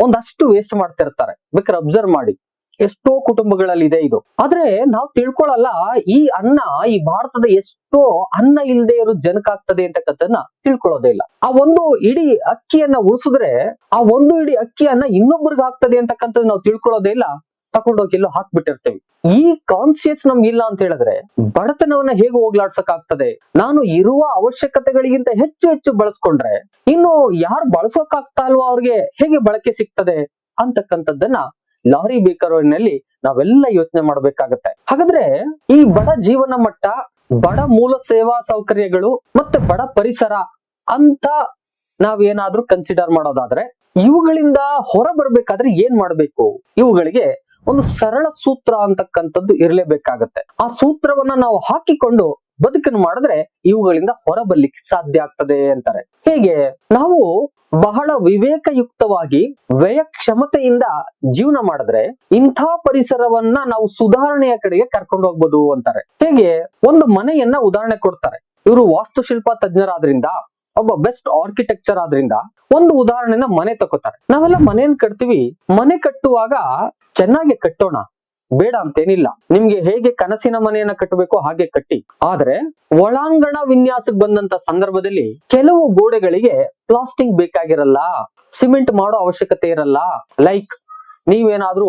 ಒಂದಷ್ಟು ವೇಸ್ಟ್ ಮಾಡ್ತಿರ್ತಾರೆ. ಬೇಕಾದ್ರೆ ಅಬ್ಸರ್ವ್ ಮಾಡಿ. ಎಷ್ಟೋ ಕುಟುಂಬಗಳಲ್ಲಿ ಇದೆ. ಇದು ಆದ್ರೆ ನಾವು ತಿಳ್ಕೊಳಲ್ಲ, ಈ ಅನ್ನ, ಈ ಭಾರತದ ಎಷ್ಟೋ ಅನ್ನ ಇಲ್ಲದೆ ಇರೋ ಜನಕ್ಕಾಗ್ತದೆ ಅಂತಕ್ಕಂಥದ್ದನ್ನ ತಿಳ್ಕೊಳ್ಳೋದೇ ಇಲ್ಲ. ಆ ಒಂದು ಇಡೀ ಅಕ್ಕಿಯನ್ನ ಉಳಿಸಿದ್ರೆ, ಆ ಒಂದು ಇಡೀ ಅಕ್ಕಿಯನ್ನ ಇನ್ನೊಬ್ಬರಿಗೆ ಆಗ್ತದೆ ಅಂತಕ್ಕಂಥದ್ದು ನಾವು ತಿಳ್ಕೊಳ್ಳೋದೇ ಇಲ್ಲ. ತಕೊಂಡೋಗಿ ಎಲ್ಲೋ ಹಾಕ್ಬಿಟ್ಟಿರ್ತೇವೆ. ಈ ಕಾನ್ಸಿಯಸ್ ನಮ್ಗೆ ಇಲ್ಲ ಅಂತ ಹೇಳಿದ್ರೆ ಬಡತನವನ್ನ ಹೇಗೆ ಹೋಗ್ಲಾಡ್ಸಕ್ ಆಗ್ತದೆ ನಾನು ಇರುವ ಅವಶ್ಯಕತೆಗಳಿಗಿಂತ ಹೆಚ್ಚು ಹೆಚ್ಚು ಬಳಸ್ಕೊಂಡ್ರೆ ಇನ್ನು ಯಾರು ಬಳಸೋಕ್ ಆಗ್ತಾ ಅಲ್ವಾ ಅವ್ರಿಗೆ ಹೇಗೆ ಬಳಕೆ ಸಿಗ್ತದೆ ಅಂತಕ್ಕಂಥದ್ದನ್ನ ಲಾರಿ ಬೇಕರೋನಲ್ಲಿ ನಾವೆಲ್ಲ ಯೋಚನೆ ಮಾಡ್ಬೇಕಾಗತ್ತೆ. ಹಾಗಾದ್ರೆ ಈ ಬಡ ಜೀವನ ಮಟ್ಟ, ಬಡ ಮೂಲ ಸೇವಾ ಸೌಕರ್ಯಗಳು ಮತ್ತೆ ಬಡ ಪರಿಸರ ಅಂತ ನಾವೇನಾದ್ರೂ ಕನ್ಸಿಡರ್ ಮಾಡೋದಾದ್ರೆ ಇವುಗಳಿಂದ ಹೊರ ಬರ್ಬೇಕಾದ್ರೆ ಏನ್ ಮಾಡ್ಬೇಕು? ಇವುಗಳಿಗೆ ಒಂದು ಸರಳ ಸೂತ್ರ ಅಂತಕ್ಕಂಥದ್ದು ಇರಲೇಬೇಕಾಗತ್ತೆ. ಆ ಸೂತ್ರವನ್ನ ನಾವು ಹಾಕಿಕೊಂಡು ಬದುಕನ್ನು ಮಾಡಿದ್ರೆ ಇವುಗಳಿಂದ ಹೊರಬರ್ಲಿಕ್ಕೆ ಸಾಧ್ಯ ಆಗ್ತದೆ ಅಂತಾರೆ. ಹೇಗೆ? ನಾವು ಬಹಳ ವಿವೇಕಯುಕ್ತವಾಗಿ ವ್ಯಯ ಕ್ಷಮತೆಯಿಂದ ಜೀವನ ಮಾಡಿದ್ರೆ ಇಂಥ ಪರಿಸರವನ್ನ ನಾವು ಸುಧಾರಣೆಯ ಕಡೆಗೆ ಕರ್ಕೊಂಡು ಹೋಗ್ಬೋದು ಅಂತಾರೆ. ಹೇಗೆ? ಒಂದು ಮನೆಯನ್ನ ಉದಾಹರಣೆ ಕೊಡ್ತಾರೆ. ಇವರು ವಾಸ್ತುಶಿಲ್ಪ ತಜ್ಞರಾದ್ರಿಂದ ಒಬ್ಬ ಬೆಸ್ಟ್ ಆರ್ಕಿಟೆಕ್ಚರ್ ಆದ್ರಿಂದ ಒಂದು ಉದಾಹರಣೆನ ಮನೆ ತಕೋತಾರೆ ನಾವೆಲ್ಲ ಮನೆಯನ್ನ ಕಟ್ತೀವಿ? ಮನೆ ಕಟ್ಟುವಾಗ ಚೆನ್ನಾಗಿ ಕಟ್ಟೋಣ. ಬೇಡ ಅಂತೇನಿಲ್ಲ. ನಿಮ್ಗೆ ಹೇಗೆ ಕನಸಿನ ಮನೆಯನ್ನ ಕಟ್ಟಬೇಕು ಹಾಗೆ ಕಟ್ಟಿ. ಆದ್ರೆ ಒಳಾಂಗಣ ವಿನ್ಯಾಸಕ್ಕೆ ಬಂದಂತ ಸಂದರ್ಭದಲ್ಲಿ ಕೆಲವು ಗೋಡೆಗಳಿಗೆ ಪ್ಲಾಸ್ಟಿಂಗ್ ಬೇಕಾಗಿರಲ್ಲ. ಸಿಮೆಂಟ್ ಮಾಡೋ ಅವಶ್ಯಕತೆ ಇರಲ್ಲ. ಲೈಕ್ ನೀವೇನಾದ್ರೂ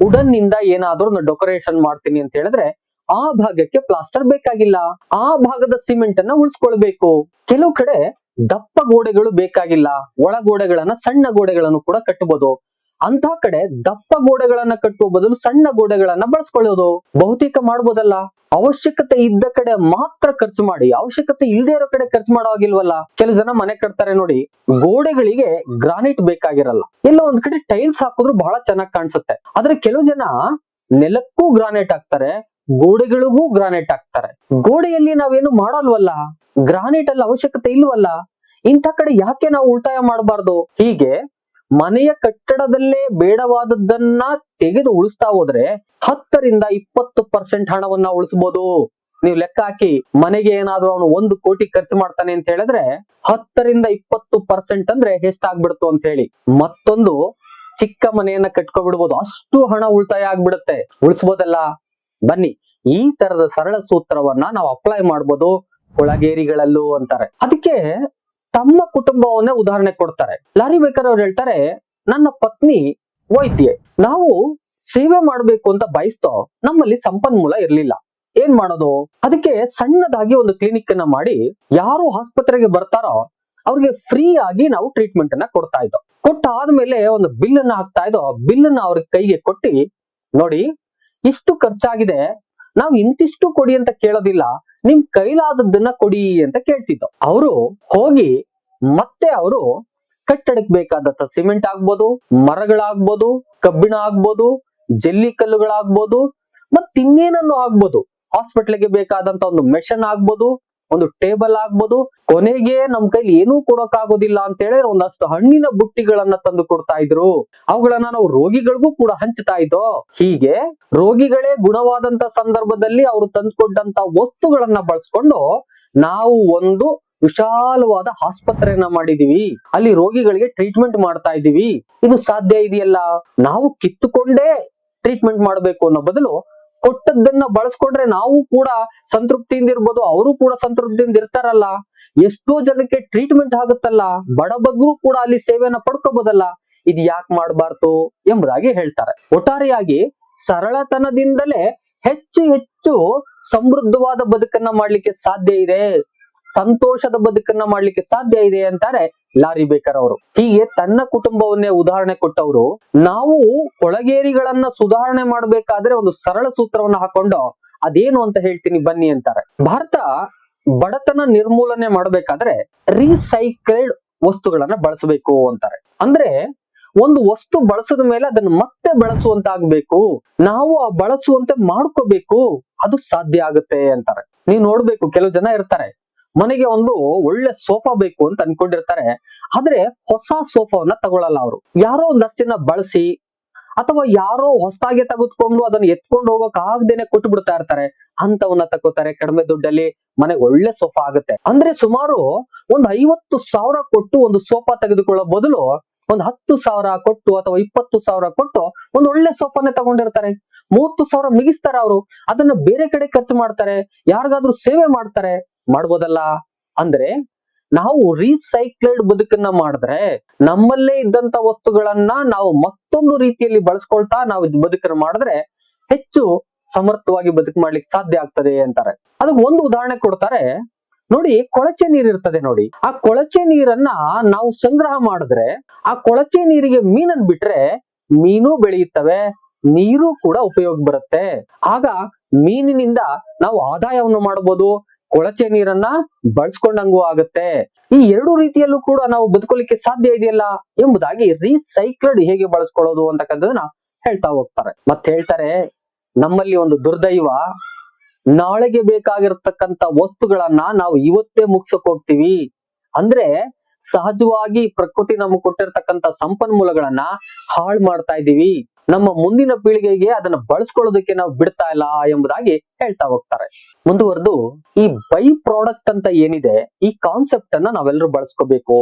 ವುಡನ್ನಿಂದ ಏನಾದ್ರೂ ಡೆಕೋರೇಷನ್ ಮಾಡ್ತೀನಿ ಅಂತ ಹೇಳಿದ್ರೆ ಆ ಭಾಗಕ್ಕೆ ಪ್ಲಾಸ್ಟರ್ ಬೇಕಾಗಿಲ್ಲ. ಆ ಭಾಗದ ಸಿಮೆಂಟ್ ಅನ್ನ ಉಳಿಸ್ಕೊಳ್ಬೇಕು. ಕೆಲವು ಕಡೆ ದಪ್ಪ ಗೋಡೆಗಳು ಬೇಕಾಗಿಲ್ಲ, ಒಳ ಗೋಡೆಗಳನ್ನ ಸಣ್ಣ ಗೋಡೆಗಳನ್ನು ಕೂಡ ಕಟ್ಟಬಹುದು. ಅಂತ ಕಡೆ ದಪ್ಪ ಗೋಡೆಗಳನ್ನ ಕಟ್ಟುವ ಬದಲು ಸಣ್ಣ ಗೋಡೆಗಳನ್ನ ಬಳಸ್ಕೊಳ್ಳೋದು ಬಹುತೇಕ ಮಾಡ್ಬೋದಲ್ಲ? ಅವಶ್ಯಕತೆ ಇದ್ದ ಕಡೆ ಮಾತ್ರ ಖರ್ಚು ಮಾಡಿ, ಅವಶ್ಯಕತೆ ಇಲ್ಲದೆ ಇರೋ ಕಡೆ ಖರ್ಚು ಮಾಡೋ ಹಾಗಿಲ್ವಲ್ಲ? ಕೆಲವು ಜನ ಮನೆ ಕಟ್ತಾರೆ ನೋಡಿ, ಗೋಡೆಗಳಿಗೆ ಗ್ರಾನೈಟ್ ಬೇಕಾಗಿರಲ್ಲ. ಇಲ್ಲ ಒಂದ್ ಕಡೆ ಟೈಲ್ಸ್ ಹಾಕಿದ್ರು ಬಹಳ ಚೆನ್ನಾಗಿ ಕಾಣಿಸುತ್ತೆ. ಆದ್ರೆ ಕೆಲವು ಜನ ನೆಲಕ್ಕೂ ಗ್ರಾನೈಟ್ ಹಾಕ್ತಾರೆ ಗೋಡೆಗಳಿಗೂ ಗ್ರಾನೈಟ್ ಹಾಕ್ತಾರೆ. ಗೋಡೆಯಲ್ಲಿ ನಾವೇನು ಮಾಡಲ್ವಲ್ಲ? ಗ್ರಾನೈಟ್ ಅಲ್ಲಿ ಅವಶ್ಯಕತೆ ಇಲ್ವಲ್ಲ? ಇಂಥ ಕಡೆ ಯಾಕೆ ನಾವು ಉಳಿತಾಯ ಮಾಡಬಾರ್ದು? ಹೀಗೆ ಮನೆಯ ಕಟ್ಟಡದಲ್ಲೇ ಬೇಡವಾದದ್ದನ್ನ ತೆಗೆದು ಉಳಿಸ್ತಾ ಹೋದ್ರೆ ಹತ್ತರಿಂದ ಇಪ್ಪತ್ತು ಪರ್ಸೆಂಟ್ ಹಣವನ್ನ ಉಳಿಸಬಹುದು ನೀವು ಲೆಕ್ಕ ಹಾಕಿ, ಮನೆಗೆ ಏನಾದ್ರೂ ಅವನು ಒಂದು ಕೋಟಿ ಖರ್ಚು ಮಾಡ್ತಾನೆ ಅಂತ ಹೇಳಿದ್ರೆ ಹತ್ತರಿಂದ ಇಪ್ಪತ್ತು ಪರ್ಸೆಂಟ್ ಅಂದ್ರೆ ಎಷ್ಟಾಗ್ಬಿಡ್ತು ಅಂತ ಹೇಳಿ. ಮತ್ತೊಂದು ಚಿಕ್ಕ ಮನೆಯನ್ನ ಕಟ್ಕೊಬಿಡ್ಬೋದು. ಅಷ್ಟು ಹಣ ಉಳಿತಾಯ ಆಗ್ಬಿಡುತ್ತೆ. ಉಳಿಸ್ಬೋದಲ್ಲ? ಬನ್ನಿ, ಈ ತರದ ಸರಳ ಸೂತ್ರವನ್ನ ನಾವು ಅಪ್ಲೈ ಮಾಡ್ಬೋದು, ಕೊಳಗೇರಿಗಳಲ್ಲೂ ಅಂತಾರೆ. ಅದಕ್ಕೆ ತಮ್ಮ ಕುಟುಂಬವನ್ನೇ ಉದಾಹರಣೆ ಕೊಡ್ತಾರೆ. ಲಾರಿ ಬೇಕರ್ ಅವ್ರು ಹೇಳ್ತಾರೆ, ನನ್ನ ಪತ್ನಿ ವೈದ್ಯೆ, ನಾವು ಸೇವೆ ಮಾಡಬೇಕು ಅಂತ ಬಯಸ್ತೋ ನಮ್ಮಲ್ಲಿ ಸಂಪನ್ಮೂಲ ಇರ್ಲಿಲ್ಲ. ಏನ್ ಮಾಡೋದು? ಅದಕ್ಕೆ ಸಣ್ಣದಾಗಿ ಒಂದು ಕ್ಲಿನಿಕ್ ಅನ್ನ ಮಾಡಿ, ಯಾರು ಆಸ್ಪತ್ರೆಗೆ ಬರ್ತಾರೋ ಅವ್ರಿಗೆ ಫ್ರೀ ಆಗಿ ನಾವು ಟ್ರೀಟ್ಮೆಂಟ್ ಅನ್ನ ಕೊಡ್ತಾ ಇದ್ದೋ. ಕೊಟ್ಟಾದ್ಮೇಲೆ ಒಂದು ಬಿಲ್ ಅನ್ನ ಹಾಕ್ತಾ ಇದ್ದೋ ಬಿಲ್ ಅನ್ನ ಅವ್ರ ಕೈಗೆ ಕೊಟ್ಟಿ, ನೋಡಿ ಇಷ್ಟು ಖರ್ಚಾಗಿದೆ, ನಾವು ಇಂತಿಷ್ಟು ಕೊಡಿ ಅಂತ ಕೇಳೋದಿಲ್ಲ, ನಿಮ್ ಕೈಲಾದದ್ದನ್ನ ಕೊಡಿ ಅಂತ ಕೇಳ್ತಿದ್ದೋ. ಅವರು ಹೋಗಿ ಮತ್ತೆ ಅವರು ಕಟ್ಟಡಕ್ಕೆ ಬೇಕಾದಂತ ಸಿಮೆಂಟ್ ಆಗ್ಬೋದು, ಮರಗಳಾಗ್ಬೋದು, ಕಬ್ಬಿಣ ಆಗ್ಬೋದು, ಜಲ್ಲಿ ಕಲ್ಲುಗಳಾಗ್ಬೋದು ಮತ್ ಇನ್ನೇನನ್ನು ಆಗ್ಬೋದು. ಹಾಸ್ಪಿಟ್ಲಿಗೆ ಬೇಕಾದಂತ ಒಂದು ಮೆಷನ್ ಆಗ್ಬೋದು ಒಂದು ಟೇಬಲ್ ಆಗ್ಬೋದು, ಕೊನೆಗೆ ನಮ್ ಕೈಲಿ ಏನೂ ಕೊಡೋಕ್ಕಾಗೋದಿಲ್ಲ ಅಂತ ಹೇಳಿದ್ರೆ ಒಂದಷ್ಟು ಹಣ್ಣಿನ ಬುಟ್ಟಿಗಳನ್ನ ತಂದು ಕೊಡ್ತಾ ಇದ್ರು. ಅವುಗಳನ್ನ ನಾವು ರೋಗಿಗಳಿಗೂ ಕೂಡ ಹಂಚ್ತಾ ಇದ್ದೋ. ಹೀಗೆ ರೋಗಿಗಳೇ ಗುಣವಾದಂತ ಸಂದರ್ಭದಲ್ಲಿ ಅವರು ತಂದುಕೊಂಡಂತ ವಸ್ತುಗಳನ್ನ ಬಳಸ್ಕೊಂಡು ನಾವು ಒಂದು ವಿಶಾಲವಾದ ಆಸ್ಪತ್ರೆಯನ್ನ ಮಾಡಿದೀವಿ. ಅಲ್ಲಿ ರೋಗಿಗಳಿಗೆ ಟ್ರೀಟ್ಮೆಂಟ್ ಮಾಡ್ತಾ ಇದೀವಿ. ಇದು ಸಾಧ್ಯ ಇದೆಯಲ್ಲ? ನಾವು ಕಿತ್ತುಕೊಂಡೇ ಟ್ರೀಟ್ಮೆಂಟ್ ಮಾಡಬೇಕು ಅನ್ನೋ ಬದಲು ಕೊಟ್ಟದ್ದನ್ನ ಬಳಸ್ಕೊಂಡ್ರೆ ನಾವು ಕೂಡ ಸಂತೃಪ್ತಿಯಿಂದ ಇರ್ಬೋದು, ಅವರು ಕೂಡ ಸಂತೃಪ್ತಿಯಿಂದ ಇರ್ತಾರಲ್ಲ. ಎಷ್ಟೋ ಜನಕ್ಕೆ ಟ್ರೀಟ್ಮೆಂಟ್ ಆಗುತ್ತಲ್ಲ. ಬಡಬಗ್ರು ಕೂಡ ಅಲ್ಲಿ ಸೇವೆಯನ್ನ ಪಡ್ಕೋಬಹುದಲ್ಲ ಇದು ಯಾಕೆ ಮಾಡಬಾರ್ದು ಎಂಬುದಾಗಿ ಹೇಳ್ತಾರೆ. ಒಟ್ಟಾರೆಯಾಗಿ ಸರಳತನದಿಂದಲೇ ಹೆಚ್ಚು ಹೆಚ್ಚು ಸಮೃದ್ಧವಾದ ಬದುಕನ್ನ ಮಾಡ್ಲಿಕ್ಕೆ ಸಾಧ್ಯ ಇದೆ, ಸಂತೋಷದ ಬದುಕನ್ನ ಮಾಡ್ಲಿಕ್ಕೆ ಸಾಧ್ಯ ಇದೆ ಅಂತಾರೆ ಲಾರಿ ಬೇಕರ್ ಅವರು. ಹೀಗೆ ತನ್ನ ಕುಟುಂಬವನ್ನೇ ಉದಾಹರಣೆ ಕೊಟ್ಟವರು, ನಾವು ಕೊಳಗೇರಿಗಳನ್ನ ಸುಧಾರಣೆ ಮಾಡಬೇಕಾದ್ರೆ ಒಂದು ಸರಳ ಸೂತ್ರವನ್ನ ಹಾಕೊಂಡು ಅದೇನು ಅಂತ ಹೇಳ್ತೀನಿ ಬನ್ನಿ ಅಂತಾರೆ. ಭಾರತ ಬಡತನ ನಿರ್ಮೂಲನೆ ಮಾಡಬೇಕಾದ್ರೆ ರೀಸೈಕಲ್ಡ್ ವಸ್ತುಗಳನ್ನ ಬಳಸಬೇಕು ಅಂತಾರೆ. ಅಂದ್ರೆ ಒಂದು ವಸ್ತು ಬಳಸಿದ ಮೇಲೆ ಅದನ್ನ ಮತ್ತೆ ಬಳಸುವಂತಾಗ್ಬೇಕು. ನಾವು ಆ ಬಳಸುವಂತೆ ಮಾಡ್ಕೋಬೇಕು, ಅದು ಸಾಧ್ಯ ಆಗುತ್ತೆ ಅಂತಾರೆ. ನೀವು ನೋಡ್ಬೇಕು, ಕೆಲವು ಜನ ಇರ್ತಾರೆ. ಮನೆಗೆ ಒಂದು ಒಳ್ಳೆ ಸೋಫಾ ಬೇಕು ಅಂತ ಅನ್ಕೊಂಡಿರ್ತಾರೆ. ಆದ್ರೆ ಹೊಸ ಸೋಫಾವನ್ನ ತಗೊಳಲ್ಲ ಅವರು. ಯಾರೋ ಒಂದ್ ದಿನ ಬಳಸಿ ಅಥವಾ ಯಾರೋ ಹೊಸದಾಗಿ ತೆಗೆದುಕೊಂಡು ಅದನ್ನ ಎತ್ಕೊಂಡು ಹೋಗಕ್ ಆಗ್ದೇನೆ ಕೊಟ್ಟು ಬಿಡ್ತಾ ಇರ್ತಾರೆ. ಅಂತವನ್ನ ತಕೋತಾರೆ ಕಡಿಮೆ ದುಡ್ಡಲ್ಲಿ ಮನೆಗೆ ಒಳ್ಳೆ ಸೋಫಾ ಆಗುತ್ತೆ. ಅಂದ್ರೆ ಸುಮಾರು ಒಂದ್ ಐವತ್ತು ಸಾವಿರ ಕೊಟ್ಟು ಒಂದು ಸೋಫಾ ತೆಗೆದುಕೊಳ್ಳೋ ಬದಲು ಒಂದ್ ಹತ್ತು ಸಾವಿರ ಕೊಟ್ಟು ಅಥವಾ ಇಪ್ಪತ್ತು ಸಾವಿರ ಕೊಟ್ಟು ಒಂದ್ ಒಳ್ಳೆ ಸೋಫಾನೇ ತಗೊಂಡಿರ್ತಾರೆ. ಮೂವತ್ತು ಸಾವಿರ ಮಿಗಿಸ್ತಾರೆ ಅವರು. ಅದನ್ನ ಬೇರೆ ಕಡೆ ಖರ್ಚು ಮಾಡ್ತಾರೆ. ಯಾರಿಗಾದ್ರೂ ಸೇವೆ ಮಾಡ್ತಾರೆ. ಮಾಡ್ಬೋದಲ್ಲ? ಅಂದ್ರೆ ನಾವು ರೀಸೈಕ್ಲೆಡ್ ಬದುಕನ್ನ ಮಾಡಿದ್ರೆ ನಮ್ಮಲ್ಲೇ ಇದ್ದಂತ ವಸ್ತುಗಳನ್ನ ನಾವು ಮತ್ತೊಂದು ರೀತಿಯಲ್ಲಿ ಬಳಸ್ಕೊಳ್ತಾ ನಾವು ಬದುಕನ್ನ ಮಾಡಿದ್ರೆ ಹೆಚ್ಚು ಸಮರ್ಥವಾಗಿ ಬದುಕು ಮಾಡ್ಲಿಕ್ಕೆ ಸಾಧ್ಯ ಆಗ್ತದೆ ಅಂತಾರೆ. ಅದಕ್ಕೆ ಒಂದು ಉದಾಹರಣೆ ಕೊಡ್ತಾರೆ. ನೋಡಿ, ಕೊಳಚೆ ನೀರ್ ಇರ್ತದೆ ನೋಡಿ. ಆ ಕೊಳಚೆ ನೀರನ್ನ ನಾವು ಸಂಗ್ರಹ ಮಾಡಿದ್ರೆ ಆ ಕೊಳಚೆ ನೀರಿಗೆ ಮೀನನ್ ಬಿಟ್ರೆ ಮೀನು ಬೆಳೆಯುತ್ತವೆ, ನೀರು ಕೂಡ ಉಪಯೋಗ ಬರುತ್ತೆ. ಆಗ ಮೀನಿನಿಂದ ನಾವು ಆದಾಯವನ್ನು ಮಾಡಬಹುದು ಕೊಳಚೆ ನೀರನ್ನ ಬಳಸ್ಕೊಂಡಂಗೂ ಆಗುತ್ತೆ. ಈ ಎರಡು ರೀತಿಯಲ್ಲೂ ಕೂಡ ನಾವು ಬದುಕೋಲಿಕ್ಕೆ ಸಾಧ್ಯ ಇದೆಯಲ್ಲ ಎಂಬುದಾಗಿ ರೀಸೈಕ್ಲಡ್ ಹೇಗೆ ಬಳಸ್ಕೊಳ್ಳೋದು ಅಂತಕ್ಕಂಥದನ್ನ ಹೇಳ್ತಾ ಹೋಗ್ತಾರೆ. ಮತ್ತೆ ಹೇಳ್ತಾರೆ, ನಮ್ಮಲ್ಲಿ ಒಂದು ದುರ್ದೈವ ನಾಳೆಗೆ ಬೇಕಾಗಿರ್ತಕ್ಕಂಥ ವಸ್ತುಗಳನ್ನ ನಾವು ಇವತ್ತೇ ಮುಗ್ಸಕ್ ಹೋಗ್ತೀವಿ. ಅಂದ್ರೆ ಸಹಜವಾಗಿ ಪ್ರಕೃತಿ ನಮಗೆ ಕೊಟ್ಟಿರ್ತಕ್ಕಂಥ ಸಂಪನ್ಮೂಲಗಳನ್ನ ಹಾಳು ಮಾಡ್ತಾ ಇದ್ದೀವಿ ನಮ್ಮ ಮುಂದಿನ ಪೀಳಿಗೆಗೆ ಅದನ್ನ ಬಳಸ್ಕೊಳ್ಳೋದಕ್ಕೆ ನಾವು ಬಿಡ್ತಾ ಇಲ್ಲ ಎಂಬುದಾಗಿ ಹೇಳ್ತಾ ಹೋಗ್ತಾರೆ. ಮುಂದುವರೆದು ಈ ಬೈ ಪ್ರಾಡಕ್ಟ್ ಅಂತ ಏನಿದೆ, ಈ ಕಾನ್ಸೆಪ್ಟ್ ಅನ್ನ ನಾವೆಲ್ಲರೂ ಬಳಸ್ಕೋಬೇಕು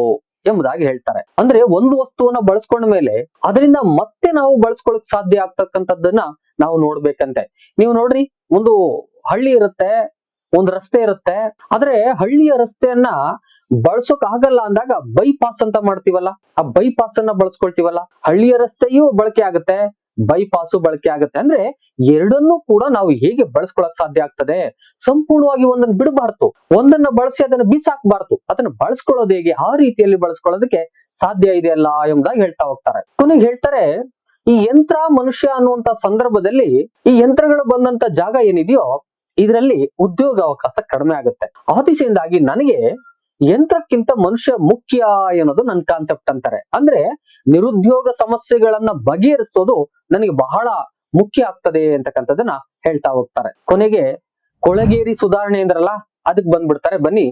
ಎಂಬುದಾಗಿ ಹೇಳ್ತಾರೆ. ಅಂದ್ರೆ ಒಂದು ವಸ್ತುವನ್ನ ಬಳಸ್ಕೊಂಡ ಮೇಲೆ ಅದರಿಂದ ಮತ್ತೆ ನಾವು ಬಳಸ್ಕೊಳಕ್ ಸಾಧ್ಯ ಆಗ್ತಕ್ಕಂಥದ್ದನ್ನ ನಾವು ನೋಡ್ಬೇಕಂತೆ. ನೀವು ನೋಡ್ರಿ, ಒಂದು ಹಳ್ಳಿ ಇರುತ್ತೆ ಒಂದು ರಸ್ತೆ ಇರುತ್ತೆ. ಆದ್ರೆ ಹಳ್ಳಿಯ ರಸ್ತೆಯನ್ನ ಬಳಸೋಕ್ ಆಗಲ್ಲ ಅಂದಾಗ ಬೈಪಾಸ್ ಅಂತ ಮಾಡ್ತೀವಲ್ಲ. ಆ ಬೈಪಾಸ್ ಅನ್ನ ಬಳಸ್ಕೊಳ್ತೀವಲ್ಲ. ಹಳ್ಳಿಯ ರಸ್ತೆಯೂ ಬಳಕೆ ಆಗುತ್ತೆ ಬೈಪಾಸು ಬಳಕೆ ಆಗುತ್ತೆ. ಅಂದ್ರೆ ಎರಡನ್ನೂ ಕೂಡ ನಾವು ಹೇಗೆ ಬಳಸ್ಕೊಳಕ್ ಸಾಧ್ಯ ಆಗ್ತದೆ? ಸಂಪೂರ್ಣವಾಗಿ ಒಂದನ್ನ ಬಿಡಬಾರ್ದು. ಒಂದನ್ನ ಬಳಸಿ ಅದನ್ನ ಬೀಸಾಕ್ಬಾರ್ದು. ಅದನ್ನ ಬಳಸ್ಕೊಳ್ಳೋದು ಹೇಗೆ? ಆ ರೀತಿಯಲ್ಲಿ ಬಳಸ್ಕೊಳ್ಳೋದಕ್ಕೆ ಸಾಧ್ಯ ಇದೆಯಲ್ಲ ಎಂಬುದಾಗಿ ಹೇಳ್ತಾ ಹೋಗ್ತಾರೆ. ಕೊನೆಗೆ ಹೇಳ್ತಾರೆ, ಈ ಯಂತ್ರ ಮನುಷ್ಯ ಅನ್ನುವಂತ ಸಂದರ್ಭದಲ್ಲಿ ಈ ಯಂತ್ರಗಳು ಬಂದಂತ ಜಾಗ ಏನಿದೆಯೋ ಇದರಲ್ಲಿ ಉದ್ಯೋಗ ಅವಕಾಶ ಕಡಿಮೆ ಆಗುತ್ತೆ. ಆ ದಿಸೆಯಿಂದಾಗಿ ನನಗೆ ಯಂತ್ರಕ್ಕಿಂತ ಮನುಷ್ಯ ಮುಖ್ಯ ಅನ್ನೋದು ನನ್ನ ಕಾನ್ಸೆಪ್ಟ್ ಅಂತಾರೆ. ಅಂದ್ರೆ ನಿರುದ್ಯೋಗ ಸಮಸ್ಯೆಗಳನ್ನ ಬಗೆಹರಿಸೋದು ನನಗೆ ಬಹಳ ಮುಖ್ಯ ಆಗ್ತದೆ ಅಂತಕ್ಕಂಥದ್ದನ್ನ ಹೇಳ್ತಾ ಹೋಗ್ತಾರೆ. ಕೊನೆಗೆ ಕೊಳಗೇರಿ ಸುಧಾರಣೆ ಅಂದ್ರಲ್ಲ ಅದಕ್ಕೆ ಬಂದ್ಬಿಡ್ತಾರೆ. ಬನ್ನಿ.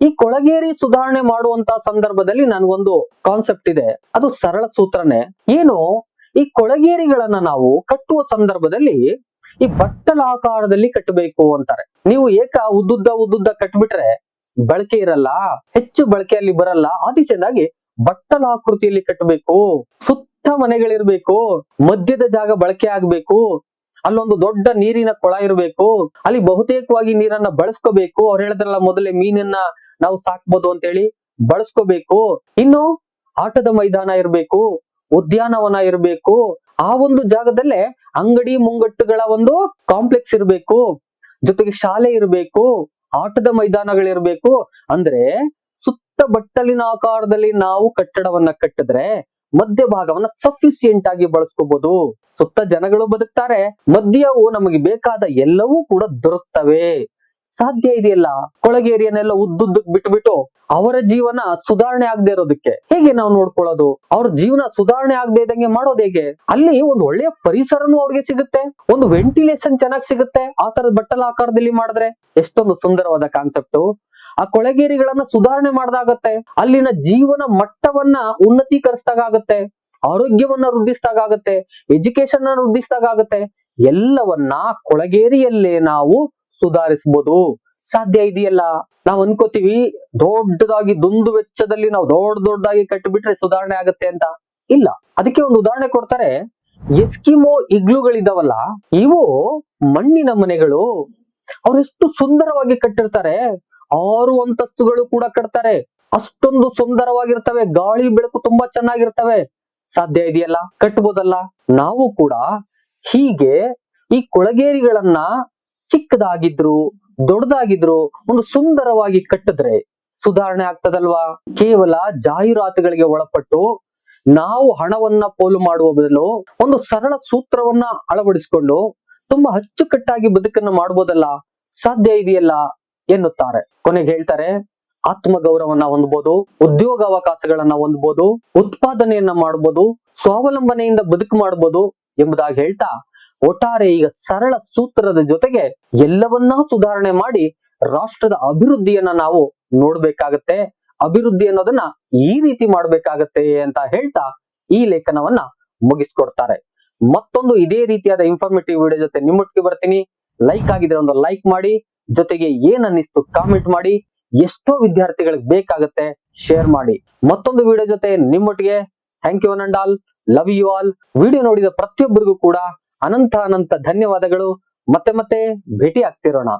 ಈ ಕೊಳಗೇರಿ ಸುಧಾರಣೆ ಮಾಡುವಂತ ಸಂದರ್ಭದಲ್ಲಿ ನನ್ಗೊಂದು ಕಾನ್ಸೆಪ್ಟ್ ಇದೆ. ಅದು ಸರಳ ಸೂತ್ರನೇ. ಏನು? ಈ ಕೊಳಗೇರಿಗಳನ್ನ ನಾವು ಕಟ್ಟುವ ಸಂದರ್ಭದಲ್ಲಿ ಈ ಬಟ್ಟಲಾಕಾರದಲ್ಲಿ ಕಟ್ಟಬೇಕು ಅಂತಾರೆ. ನೀವು ಏಕ ಉದ್ದುದ್ದ ಉದ್ದುದ್ದ ಕಟ್ಬಿಟ್ರೆ ಬಳಕೆ ಇರಲ್ಲ, ಹೆಚ್ಚು ಬಳಕೆಯಲ್ಲಿ ಬರಲ್ಲ ಆ ಬಟ್ಟಲ ಬಟ್ಟಲಾಕೃತಿಯಲ್ಲಿ ಕಟ್ಟಬೇಕು, ಸುತ್ತ ಮನೆಗಳಿರ್ಬೇಕು, ಮಧ್ಯದ ಜಾಗ ಬಳಕೆ ಆಗ್ಬೇಕು, ಅಲ್ಲೊಂದು ದೊಡ್ಡ ನೀರಿನ ಕೊಳ ಇರಬೇಕು, ಅಲ್ಲಿ ಬಹುತೇಕವಾಗಿ ನೀರನ್ನ ಬಳಸ್ಕೋಬೇಕು, ಅವ್ರು ಹೇಳಿದ್ರಲ್ಲ ಮೊದಲೇ ಮೀನನ್ನ ನಾವು ಸಾಕ್ಬೋದು ಅಂತ ಹೇಳಿ ಬಳಸ್ಕೋಬೇಕು, ಇನ್ನು ಆಟದ ಮೈದಾನ ಇರಬೇಕು, ಉದ್ಯಾನವನ ಇರಬೇಕು, ಆ ಒಂದು ಜಾಗದಲ್ಲೇ ಅಂಗಡಿ ಮುಂಗಟ್ಟುಗಳ ಒಂದು ಕಾಂಪ್ಲೆಕ್ಸ್ ಇರಬೇಕು. ಜೊತೆಗೆ ಶಾಲೆ ಇರಬೇಕು, ಆಟದ ಮೈದಾನಗಳಿರ್ಬೇಕು. ಅಂದ್ರೆ ಸುತ್ತ ಬಟ್ಟಲಿನ ಆಕಾರದಲ್ಲಿ ನಾವು ಕಟ್ಟಡವನ್ನ ಕಟ್ಟಿದ್ರೆ ಮಧ್ಯಭಾಗವನ್ನ ಸಫಿಸಿಯೆಂಟ್ ಆಗಿ ಬಳಸ್ಕೋಬಹುದು ಸುತ್ತ ಜನಗಳು ಬದುಕ್ತಾರೆ, ಮಧ್ಯವು ನಮಗೆ ಬೇಕಾದ ಎಲ್ಲವೂ ಕೂಡ ದೊರಕ್ತವೆ. ಸಾಧ್ಯ ಇದೆಯಲ್ಲ? ಕೊಳಗೇರಿಯನ್ನೆಲ್ಲ ಉದ್ದುದ್ದಕ್ ಬಿಟ್ಬಿಟ್ಟು ಅವರ ಜೀವನ ಸುಧಾರಣೆ ಆಗದೆ ಇರೋದಕ್ಕೆ ಹೇಗೆ ನಾವು ನೋಡ್ಕೊಳ್ಳೋದು? ಅವ್ರ ಜೀವನ ಸುಧಾರಣೆ ಆಗದೆ ಇದ್ದಂಗೆ ಮಾಡೋದು ಹೇಗೆ? ಅಲ್ಲಿ ಒಂದು ಒಳ್ಳೆಯ ಪರಿಸರನು ಅವ್ರಿಗೆ ಸಿಗುತ್ತೆ, ಒಂದು ವೆಂಟಿಲೇಷನ್ ಚೆನ್ನಾಗಿ ಸಿಗುತ್ತೆ. ಆ ತರದ ಬಟ್ಟಲ ಆಕಾರದಲ್ಲಿ ಮಾಡಿದ್ರೆ ಎಷ್ಟೊಂದು ಸುಂದರವಾದ ಕಾನ್ಸೆಪ್ಟ್ ಆ ಕೊಳಗೇರಿಗಳನ್ನ ಸುಧಾರಣೆ ಮಾಡ್ದಾಗತ್ತೆ, ಅಲ್ಲಿನ ಜೀವನ ಮಟ್ಟವನ್ನ ಉನ್ನತೀಕರಿಸಿದಾಗತ್ತೆ ಆರೋಗ್ಯವನ್ನ ವೃದ್ಧಿಸಿದಾಗತ್ತೆ ಎಜುಕೇಶನ್ ವೃದ್ಧಿಸಿದಾಗತ್ತೆ ಎಲ್ಲವನ್ನ ಕೊಳಗೇರಿಯಲ್ಲೇ ನಾವು ಸುಧಾರಿಸಬಹುದು. ಸಾಧ್ಯ ಇದೆಯಲ್ಲ? ನಾವ್ ಅನ್ಕೋತೀವಿ, ದೊಡ್ಡದಾಗಿ ದುಂದು ವೆಚ್ಚದಲ್ಲಿ ನಾವು ದೊಡ್ಡ ದೊಡ್ಡದಾಗಿ ಕಟ್ಟಿಬಿಟ್ರೆ ಸುಧಾರಣೆ ಆಗತ್ತೆ ಅಂತ. ಇಲ್ಲ, ಅದಕ್ಕೆ ಒಂದು ಉದಾಹರಣೆ ಕೊಡ್ತಾರೆ. ಎಸ್ಕಿಮೋ ಇಗ್ಲುಗಳಿದಾವಲ್ಲ, ಇವು ಮಣ್ಣಿನ ಮನೆಗಳು. ಅವರೆಷ್ಟು ಸುಂದರವಾಗಿ ಕಟ್ಟಿರ್ತಾರೆ. ಆರು ಅಂತಸ್ತುಗಳು ಕೂಡ ಕಟ್ತಾರೆ. ಅಷ್ಟೊಂದು ಸುಂದರವಾಗಿರ್ತವೆ, ಗಾಳಿ ಬೆಳಕು ತುಂಬಾ ಚೆನ್ನಾಗಿರ್ತವೆ. ಸಾಧ್ಯ ಇದೆಯಲ್ಲ? ಕಟ್ಬೋದಲ್ಲ? ನಾವು ಕೂಡ ಹೀಗೆ ಈ ಕೊಳಗೇರಿಗಳನ್ನ ಚಿಕ್ಕದಾಗಿದ್ರು, ದೊಡ್ಡದಾಗಿದ್ರು, ಒಂದು ಸುಂದರವಾಗಿ ಕಟ್ಟಿದ್ರೆ ಸುಧಾರಣೆ ಆಗ್ತದಲ್ವಾ? ಕೇವಲ ಜಾಹೀರಾತುಗಳಿಗೆ ಒಳಪಟ್ಟು ನಾವು ಹಣವನ್ನ ಪೋಲು ಮಾಡುವ ಬದಲು ಒಂದು ಸರಳ ಸೂತ್ರವನ್ನ ಅಳವಡಿಸಿಕೊಂಡು ತುಂಬಾ ಅಚ್ಚುಕಟ್ಟಾಗಿ ಬದುಕನ್ನು ಮಾಡ್ಬೋದಲ್ಲ? ಸಾಧ್ಯ ಇದೆಯಲ್ಲ? ಎನ್ನುತ್ತಾರೆ. ಕೊನೆಗೆ ಹೇಳ್ತಾರೆ ಆತ್ಮ ಗೌರವನ್ನ ಹೊಂದ್ಬೋದು ಉದ್ಯೋಗಾವಕಾಶಗಳನ್ನ ಹೊಂದ್ಬೋದು, ಉತ್ಪಾದನೆಯನ್ನ ಮಾಡ್ಬೋದು, ಸ್ವಾವಲಂಬನೆಯಿಂದ ಬದುಕು ಮಾಡ್ಬೋದು ಎಂಬುದಾಗಿ ಹೇಳ್ತಾ ಒಟ್ಟಾರೆ ಈಗ ಸರಳ ಸೂತ್ರದ ಜೊತೆಗೆ ಎಲ್ಲವನ್ನ ಸುಧಾರಣೆ ಮಾಡಿ ರಾಷ್ಟ್ರದ ಅಭಿವೃದ್ಧಿಯನ್ನ ನಾವು ನೋಡ್ಬೇಕಾಗತ್ತೆ. ಅಭಿವೃದ್ಧಿ ಅನ್ನೋದನ್ನ ಈ ರೀತಿ ಮಾಡ್ಬೇಕಾಗತ್ತೆ ಅಂತ ಹೇಳ್ತಾ ಈ ಲೇಖನವನ್ನ ಮುಗಿಸ್ಕೊಡ್ತಾರೆ. ಮತ್ತೊಂದು ಇದೇ ರೀತಿಯಾದ ಇನ್ಫಾರ್ಮೇಟಿವ್ ವಿಡಿಯೋ ಜೊತೆ ನಿಮ್ಮೊಟ್ಟಿಗೆ ಬರ್ತೀನಿ. ಲೈಕ್ ಆಗಿದ್ರೆ ಒಂದು ಲೈಕ್ ಮಾಡಿ, ಜೊತೆಗೆ ಏನ್ ಅನ್ನಿಸ್ತು ಕಾಮೆಂಟ್ ಮಾಡಿ, ಎಷ್ಟೋ ವಿದ್ಯಾರ್ಥಿಗಳಿಗೆ ಬೇಕಾಗತ್ತೆ ಶೇರ್ ಮಾಡಿ. ಮತ್ತೊಂದು ವಿಡಿಯೋ ಜೊತೆ ನಿಮ್ಮೊಟ್ಟಿಗೆ. Thank you all love you all video ನೋಡಿದ ಪ್ರತಿಯೊಬ್ಬರಿಗೂ ಕೂಡ ಅನಂತ ಅನಂತ ಧನ್ಯವಾದಗಳು. ಮತ್ತೆ ಮತ್ತೆ ಭೇಟಿ ಆಗ್ತಿರೋಣ